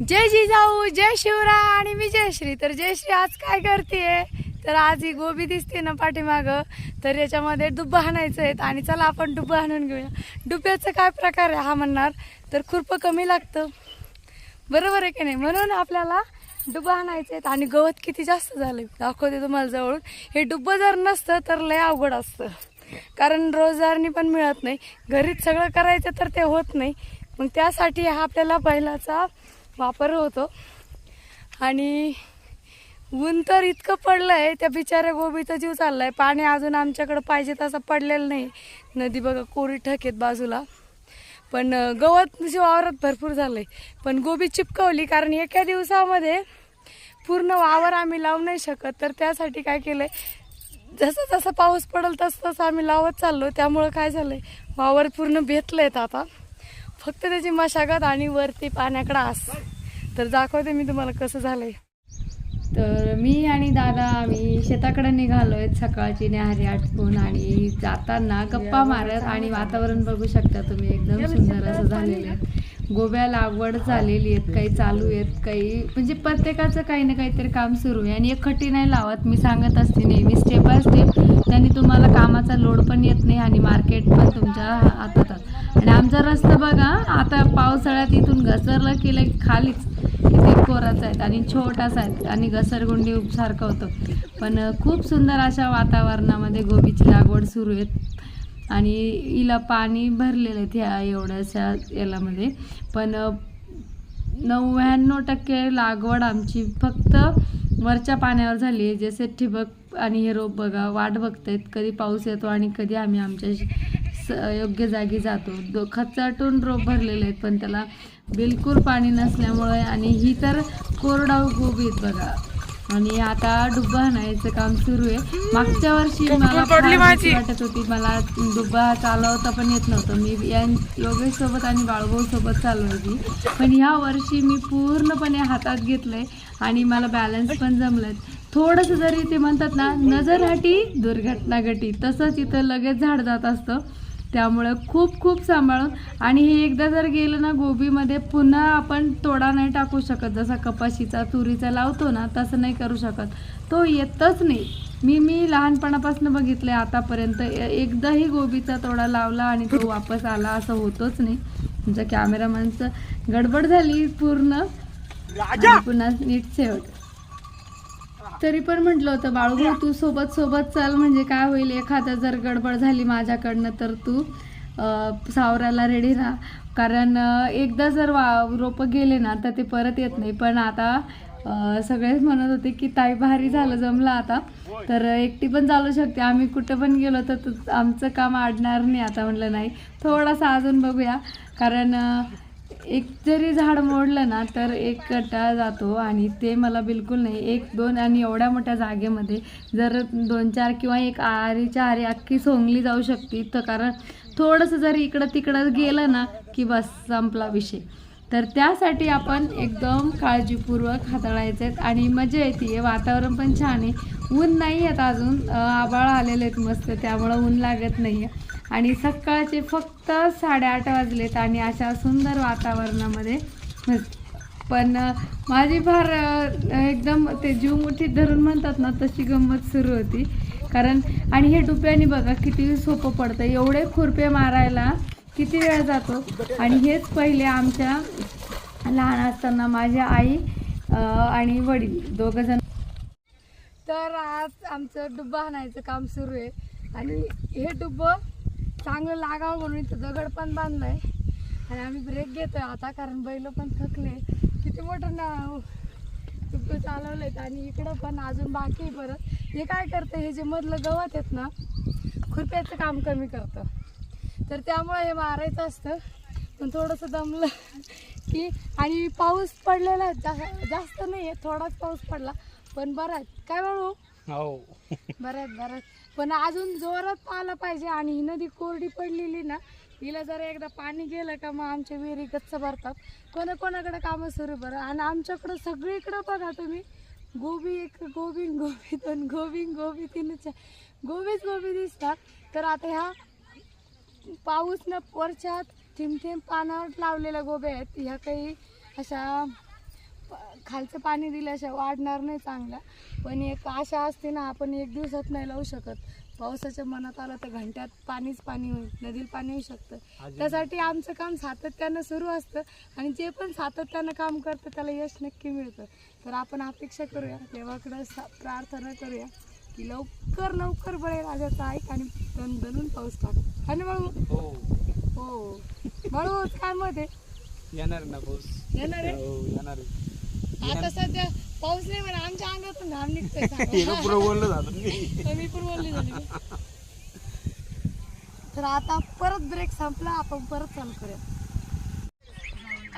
जय जिजाऊ जय शिवराय आणि मी जयश्री. तर जयश्री आज काय करते तर आज ही गोबी दिसते ना पाठीमाग. तर याच्यामध्ये डुब्बं हाणायचं आहेत आणि चला आपण डुब्बा हाणून घेऊया. डुब्याचं काय प्रकार आहे हा म्हणणार? तर खुरपं कमी लागतं. बरोबर आहे की नाही? म्हणून आपल्याला डुबा आणायचे आहेत आणि गवत किती जास्त झालं दाखवते तुम्हाला जवळून. हे डुब्बं जर नसतं तर लय अवघड असतं. कारण रोजगारनी पण मिळत नाही. घरीच सगळं करायचं तर ते होत नाही. मग त्यासाठी हा आपल्याला बैलाचा वापर होतो. आणि ऊन तर इतकं पडलं आहे त्या बिचाऱ्या गोबीचा जीव चालला आहे पाणी अजून आमच्याकडं पाहिजे तसं पडलेलं नाही. नदी बघा कोरी ठकेत बाजूला. पण गवत वावरात भरपूर झालं आहे पण गोबी चिपकवली कारण एका दिवसामध्ये पूर्ण वावर आम्ही लावू नाही शकत. तर त्यासाठी काय केलंय जसं जसं पाऊस पडेल तसं तसं आम्ही लावत चाललो. त्यामुळं काय झालंय वावर पूर्ण भेटलंय आता. फक्त त्याची मशागत आणि वरती पाण्याकडं आस. तर दाखवते मी तुम्हाला कसं झालंय. तर मी आणि दादा आम्ही शेताकडे निघालो आहेत सकाळची न्याहारी आटपून आणि जाताना गप्पा मारत आणि वातावरण बघू शकता तुम्ही एकदम सुंदर असं झालेलं आहे. गोब्या लागवड झालेली आहेत काही चालू आहेत काही म्हणजे प्रत्येकाचं काही ना काहीतरी काम सुरू आहे. आणि एक खटी नाही लावत मी सांगत असते नेहमी स्टेप बाय स्टेप त्यांनी तुम्हाला कामाचा लोड पण येत नाही आणि मार्केट पण तुमच्या हातात आणि आमचा रस्ता बघा. आता पावसाळ्यात इथून घसरलं की like खालीच. इथे कोराच आहेत आणि छोटासा आहेत आणि घसरगुंडी उपसारखं होतं. पण खूप सुंदर अशा वातावरणामध्ये गोबीची लागवड सुरू आहेत आणि हिला पाणी भरलेलं आहे ह्या एवढ्याशा यालामध्ये. पण नव्याण्णव टक्के लागवड आमची फक्त वरच्या पाण्यावर झाली आहे. जसे ठिबक आणि हे रोप बघा वाट बघत आहेत कधी पाऊस येतो आणि कधी आम्ही आमच्या स योग्य जागी जातो. दो खचाटून रोप भरलेले आहेत पण त्याला बिलकुल पाणी नसल्यामुळे आणि ही तर कोरडाऊ गोबी आहेत बघा. आणि आता डुब्बा आणायचं काम सुरू आहे. मागच्या वर्षी मला वाटत होती. मला डुब्बा चालवता पण येत नव्हतं. मी या योगेश सोबत आणि बाळभाऊ सोबत चालवायची. पण ह्या वर्षी मी पूर्णपणे हातात घेतलंय आणि मला बॅलन्स पण जमलंय. थोडंसं जरी ते म्हणतात ना नजर हटी दुर्घटना घटी तसंच इथं लगेच झाड जात असतं. त्यामुळे खूप खूप सांभाळून. आणि हे एकदा जर गेलं ना गोबीमध्ये पुन्हा आपण तोडा नाही टाकू शकत. जसा कपाशीचा तुरीचा लावतो ना तसं नाही करू शकत. तो येतच नाही. मी मी लहानपणापासून बघितलंय आतापर्यंत. एकदाही गोबीचा तोडा लावला आणि तो वापस आला असं होतच नाही. तुमच्या कॅमेरामॅनचं गडबड झाली पूर्ण. पुन्हा नीट शेवट. तरी पण म्हटलं होतं बाळूभाऊ तू सोबत सोबत चल म्हणजे काय होईल? एखादं जर गडबड झाली माझ्याकडनं तर तू अं, सावरायला रेडी राहा. कारण एकदा जर वा रोपं गेले ना तर ते परत येत नाही. पण आता सगळेच म्हणत होते की ताई भारी झालं जमलं आता. तर एकटी पण चालू शकते. आम्ही कुठं पण गेलो तर तू- आमचं काम आडणार नाही आता म्हटलं नाही थोडासा अजून बघूया. कारण एक जरी झाड मोडलं ना तर एक कट्टा जातो आणि ते मला बिलकुल नाही. एक दोन आणि एवढ्या मोठ्या जागेमध्ये जर दोन चार किंवा एक आरीच्या आरी अख्खी सोंगली जाऊ शकते तर कारण थोडंसं जरी इकडं तिकडं गेलं ना की बस संपला विषय. तर त्यासाठी आपण एकदम काळजीपूर्वक हाताळायचे आहेत. आणि मजा येते आहे वातावरण पण छान आहे. ऊन नाही आहेत अजून. आबाळ आभाळ आलेले आहेत मस्त त्यामुळं ऊन लागत नाही आहे आणि सकाळचे फक्त साडेआठ वाजलेत आणि अशा सुंदर वातावरणामध्ये पण माझी फार एकदम ते जीव मुठीत धरून म्हणतात ना तशी गंमत सुरू होती. कारण आणि हे डुप्याने बघा किती सोपं पडतं. एवढे खुरपे मारायला किती वेळ जातो. आणि हेच पहिले आमच्या लहान असताना माझ्या आई आणि वडील दोघं जण. तर आज आमचं डुब्बा आणायचं काम सुरू आहे. आणि हे डुब्बं चांगलं लागावं म्हणून इथं दगड पण बांधलाय. आणि आम्ही ब्रेक घेतोय आता कारण बैल पण थकले. किती मोठं ना डुब्बं चालवलेत आणि इकडं पण अजून बाकी आहे परत. हे काय करतं हे जे मधलं गवत आहेत ना खुरप्याचं काम कमी करतं. तर त्यामुळे हे मारायचं असतं. पण थोडंसं दमलं की आणि पाऊस पडलेला जा- जास्त नाही आहे थोडाच पाऊस पडला. पण बरं आहे. काय बाळू? हो. बरं बरंच बरं. पण अजून जोरात आला पाहिजे आणि ही नदी कोरडी पडलेली ना हिला जर एकदा पाणी गेलं का मग आमच्या विहिरी गच्च भरतात. कोणा कोणाकडे कामं सुरू बरं? आणि आमच्याकडं सगळीकडं बघा तुम्ही. गोबी एक गोबी गोबी दोन गोबी गोबी तीन गोबीच गोबी दिसतात. तर आता ह्या पाऊस न वरच्या थेंब थेंब पानावर लावलेल्या गोब्या आहेत. ह्या काही अशा खालचं पाणी दिल्याशिवाय वाढणार नाही चांगला. पण एक आशा असते ना आपण एक दिवसात नाही लावू शकत. पावसाच्या मनात आलं तर घंट्यात पाणीच पाणी होईल नदीला पाणी येऊ शकतं. त्यासाठी आमचं काम सातत्यानं सुरू असतं आणि जे पण सातत्यानं काम करतं त्याला यश नक्की मिळतं. तर आपण अपेक्षा करूया देवाकडं प्रार्थना करूया की लवकर लवकर बळीराजाचा ऐक आणि दणदणून पाऊस टाक. आणि बाळू? हो. हो. बाळू काय मत आहे? येणार ना पाऊस. येणार आहे? हो येणार आहे. आता सध्या पाऊस नाही म्हणा आमच्या अंगातून घाम निघतोय हे मी तर मी पण बोलली झाली तर आता परत ब्रेक संपला आपण परत चालू करूया.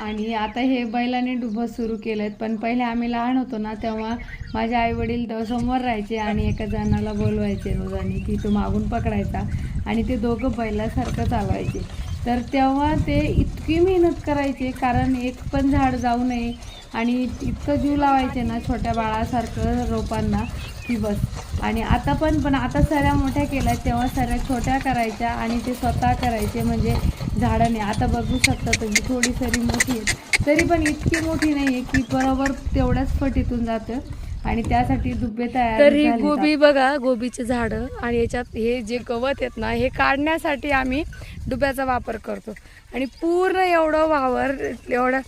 आणि आता हे बैलाने डुबत सुरू केलेत पण पहिले आम्ही लहान होतो ना तेव्हा माझे आई वडील समोर राहायचे आणि एका जणाला बोलवायचे रोजाने की तो मागून पकडायचा आणि ते दोघं बैलासारखं चालवायचे. तर तेव्हा ते इतकी मेहनत करायचे कारण एक पण झाड जाऊ नये आणि इतकं जीव लावायचे ना छोट्या बाळासारखं रोपांना की बस. आणि आता पण पण आता सऱ्या मोठ्या केल्या तेव्हा सऱ्या छोट्या करायच्या आणि ते स्वतः करायचे म्हणजे झाडाने आता बघू शकता तुम्ही थोडी सरी मोठी आहे तरी पण इतकी मोठी नाही आहे की बरोबर तेवढ्याच फटीतून जातं. आणि त्यासाठी दुबे तयार तर ही. गोबी बघा गोबीचे झाडं आणि याच्यात हे जे गवत आहेत ना हे काढण्यासाठी आम्ही डुब्याचा वापर करतो. आणि पूर्ण एवढं वावर एवढं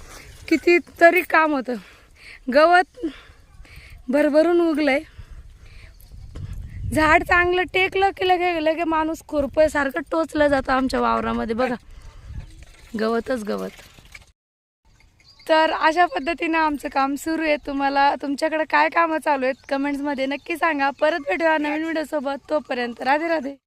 किती तरी काम होतं. गवत भरभरून उगलंय. झाड चांगलं टेकलं की लगे लगे माणूस खुरपयासारखं टोचलं जातं आमच्या वावरामध्ये. बघा. गवतच गवत. तर अशा पद्धतीनं आमचं काम सुरू आहे. तुम्हाला तुमच्याकडे काय कामं चालू आहेत? कमेंट्समध्ये नक्की सांगा. परत भेटूया नवीन व्हिडिओसोबत. तोपर्यंत राधे राधे.